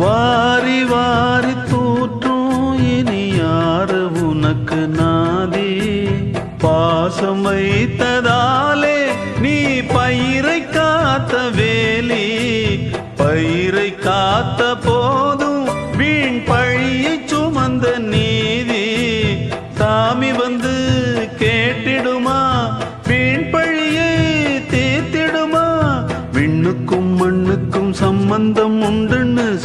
வாரி வாரி தூற்றும் இனி யாரு உனக்கு நாதி? பாசம் வைத்ததாலே நீ பயிரை காத்த வேலி. பயிரை காத்த போதும் வீண் பழியை சுமந்த நீதி. சாமி வந்து கேட்டிடுமா? வீண் பழியை தீர்த்திடுமா? விண்ணுக்கும் மண்ணுக்கும் சம்பந்தம் உண்டு.